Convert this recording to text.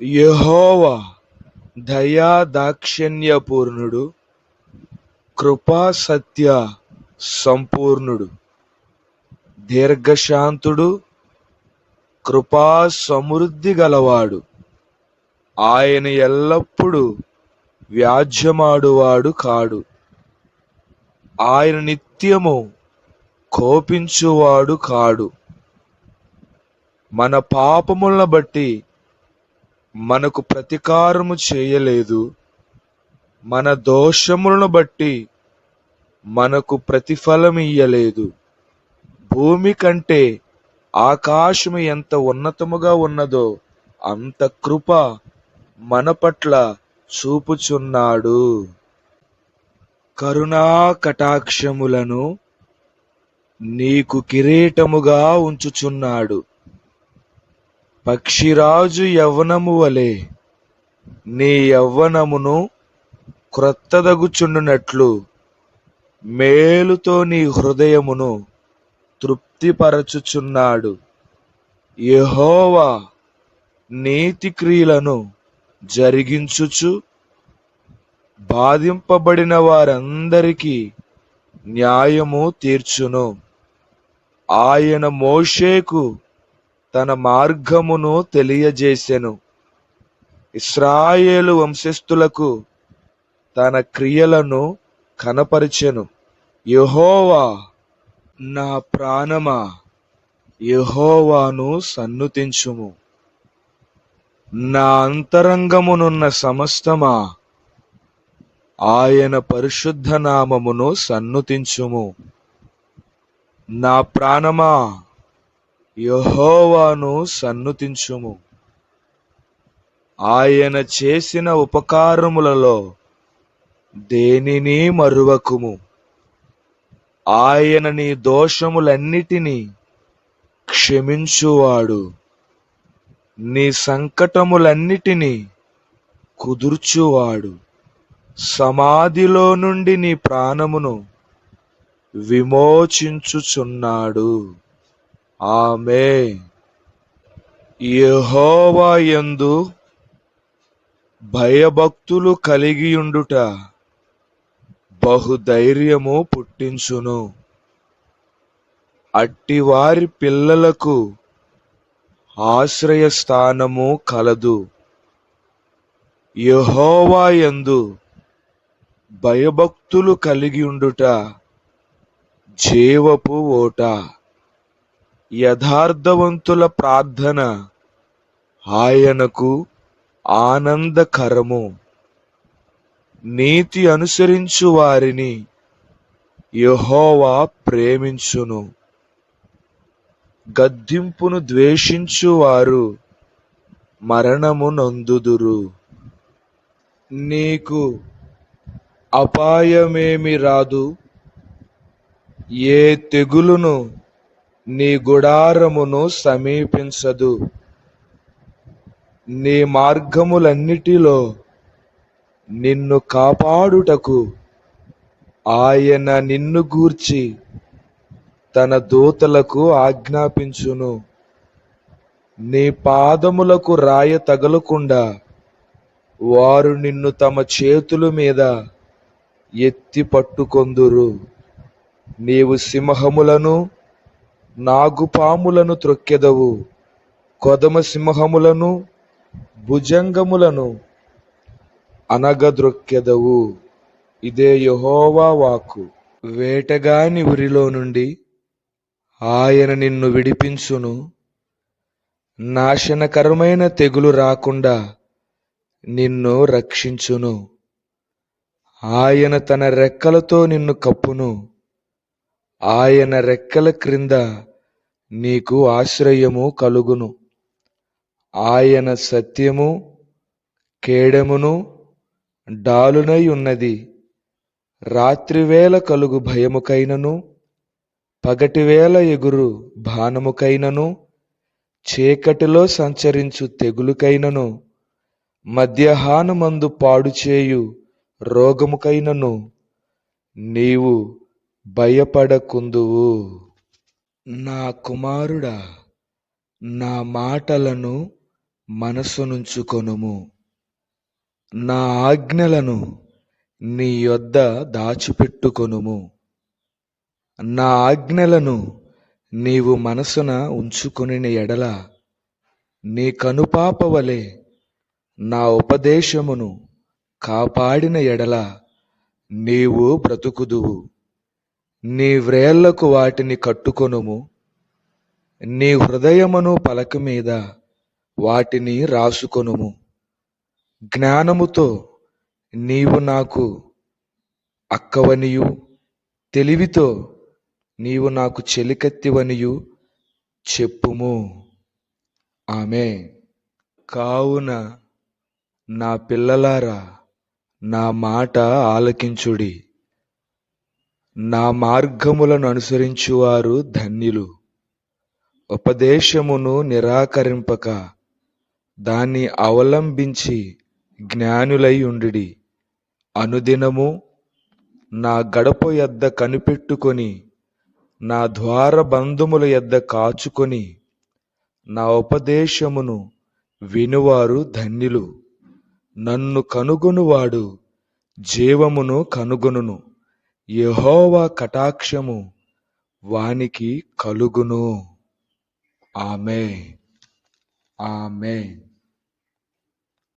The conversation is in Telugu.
యెహోవా దయా దాక్షిణ్యపూర్ణుడు కృపా సత్య సంపూర్ణుడు దీర్ఘశాంతుడు కృపా సమృద్ధి గలవాడు. ఆయన ఎల్లప్పుడూ వ్యాజ్యమాడువాడు కాడు. ఆయన నిత్యము కోపించువాడు కాడు. మన పాపములను బట్టి మనకు ప్రతీకారము చేయలేదు. మన దోషములను బట్టి మనకు ప్రతిఫలం ఇయ్యలేదు. భూమి కంటే ఆకాశము ఎంత ఉన్నతముగా ఉన్నదో అంత కృప మన పట్ల చూపుచున్నాడు. కరుణా కటాక్షములను నీకు కిరీటముగా ఉంచుచున్నాడు. పక్షిరాజు యవ్వనము వలె నీ యవ్వనమును క్రొత్తదగుచుండునట్లు మేలుతో నీ హృదయమును తృప్తిపరచుచున్నాడు. యహోవా నీతి క్రియలను జరిగించుచు బాధింపబడిన వారందరికీ న్యాయము తీర్చును. ఆయన మోషేకు తన మార్గమును తెలియజేసెను. ఇస్రాయేలు వంశస్థులకు తన క్రియలను కనపరిచెను. యహోవా నా ప్రాణమా యహోవాను సన్నుతించుము. నా అంతరంగమునున్న సమస్తమా ఆయన పరిశుద్ధ నామమును సన్నుతించుము. నా ప్రాణమా యెహోవాను సన్నుతించుము. ఆయన చేసిన ఉపకారములలో దేనిని మరువకుము? ఆయన నీ దోషములన్నిటినీ క్షమించువాడు. నీ సంకటములన్నిటినీ కుదుర్చువాడు. సమాధిలో నుండి నీ ప్రాణమును విమోచించుచున్నాడు. ఆమె యెహోవా యందు భయభక్తులు కలిగియుండుట బహుధైర్యము పుట్టించును. అట్టివారి పిల్లలకు ఆశ్రయస్థానము కలదు. యెహోవా యందు భయభక్తులు కలిగి ఉండుట జీవపు ఓట. యథార్థవంతుల ప్రార్థన ఆయనకు ఆనందకరము. నీతి అనుసరించు వారిని యహోవా ప్రేమించును. గద్దింపును ద్వేషించు వారు మరణము నందుదురు. నీకు అపాయమేమి రాదు. ఏ తెగులును నీ గుడారమును సమీపించదు. నీ మార్గములన్నిటిలో నిన్ను కాపాడుటకు ఆయన నిన్ను గూర్చి తన దూతలకు ఆజ్ఞాపించును. నీ పాదములకు రాయ తగలకుండా వారు నిన్ను తమ చేతుల మీద ఎత్తి పట్టుకొందురు. నీవు సింహములను నాగుపాములను త్రొక్కెదవు కొదమ సింహములను భుజంగములను అనగద్రొక్కెదవు ఇదే యహోవా వాకు వేటగాని ఉరిలో నుండి ఆయన నిన్ను విడిపించును. నాశనకరమైన తెగులు రాకుండా నిన్ను రక్షించును. ఆయన తన రెక్కలతో నిన్ను కప్పును. ఆయన రెక్కల క్రింద నీకు ఆశ్రయము కలుగును. ఆయన సత్యము కేడమును డాలునై ఉన్నది. రాత్రివేళ కలుగు భయముకైనను పగటివేళ ఎగురు బాణముకైనను చీకటిలో సంచరించు తెగులుకైనను మధ్యాహ్నమందు పాడుచేయు రోగముకైనను నీవు భయపడకుందువు. నా కుమారుడా నా మాటలను మనసునుంచుకొనుము. నా ఆజ్ఞలను నీ యొద్ద దాచిపెట్టుకొనుము. నా ఆజ్ఞలను నీవు మనసున ఉంచుకొనిన ఎడల నీ కనుపాప వలె నా ఉపదేశమును కాపాడిన ఎడల నీవు బ్రతుకుదువు. నీ వ్రేళ్ళకు వాటిని కట్టుకొనుము. నీ హృదయమును పలక మీద వాటిని రాసుకొనుము. జ్ఞానముతో నీవు నాకు అక్కవనియు. తెలివితో నీవు నాకు చెలికత్తివనియు చెప్పుము. ఆమె. కావున నా పిల్లలారా నా మాట ఆలకించుడి. నా మార్గములను అనుసరించువారు ధన్యులు. ఉపదేశమును నిరాకరింపక దాన్ని అవలంబించి జ్ఞానులై ఉండుడి. అనుదినము నా గడప యొద్ద కనిపెట్టుకొని నా ద్వార బంధుముల యొద్ద కాచుకొని నా ఉపదేశమును వినువారు ధన్యులు. నన్ను కనుగొనువాడు జీవమును కనుగొనును. యెహోవా కటాక్షము వానికి కలుగును. ఆమె ఆమె